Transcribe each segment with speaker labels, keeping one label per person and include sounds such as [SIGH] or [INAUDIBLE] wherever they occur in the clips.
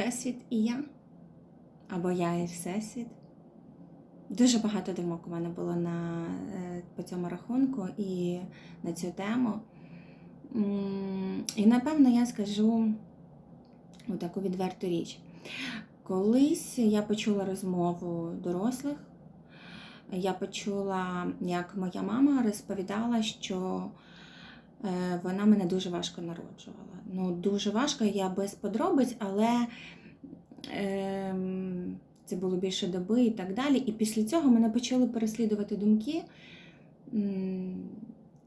Speaker 1: Всесвіт і я. Або я і Всесвіт. Дуже багато думок у мене було на, е, по цьому рахунку і на цю тему. І напевно я скажу таку відверту річ. Колись я почула розмову дорослих, я почула, як моя мама розповідала, що вона мене дуже важко народжувала. Ну, дуже важко, я без подробиць, але ем, це було більше доби і так далі. І після цього мене почали переслідувати думки,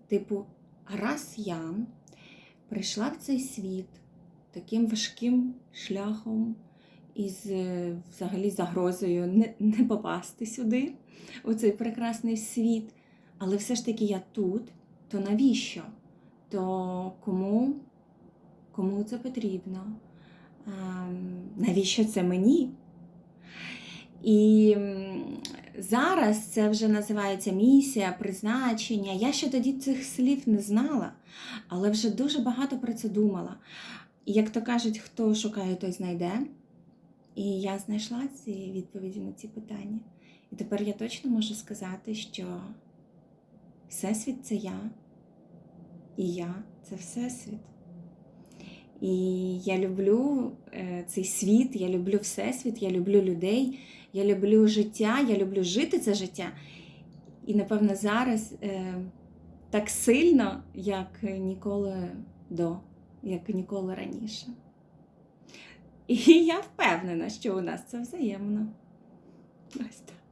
Speaker 1: типу, раз я прийшла в цей світ таким важким шляхом із е, взагалі загрозою не, не попасти сюди, у цей прекрасний світ. Але все ж таки я тут, то навіщо? То кому, кому це потрібно? Ем, навіщо це мені? І зараз це вже називається місія, призначення. Я ще тоді цих слів не знала, але вже дуже багато про це думала. І як то кажуть, хто шукає, той знайде. І я знайшла ці відповіді на ці питання. І тепер я точно можу сказати, що Всесвіт це я, і я це Всесвіт. І я люблю е, цей світ, я люблю Всесвіт, я люблю людей, я люблю життя, я люблю жити це життя. І, напевно, зараз е, так сильно, як ніколи до, як ніколи раніше. І [LAUGHS] я впевнена, що у нас це взаємно. Ось так.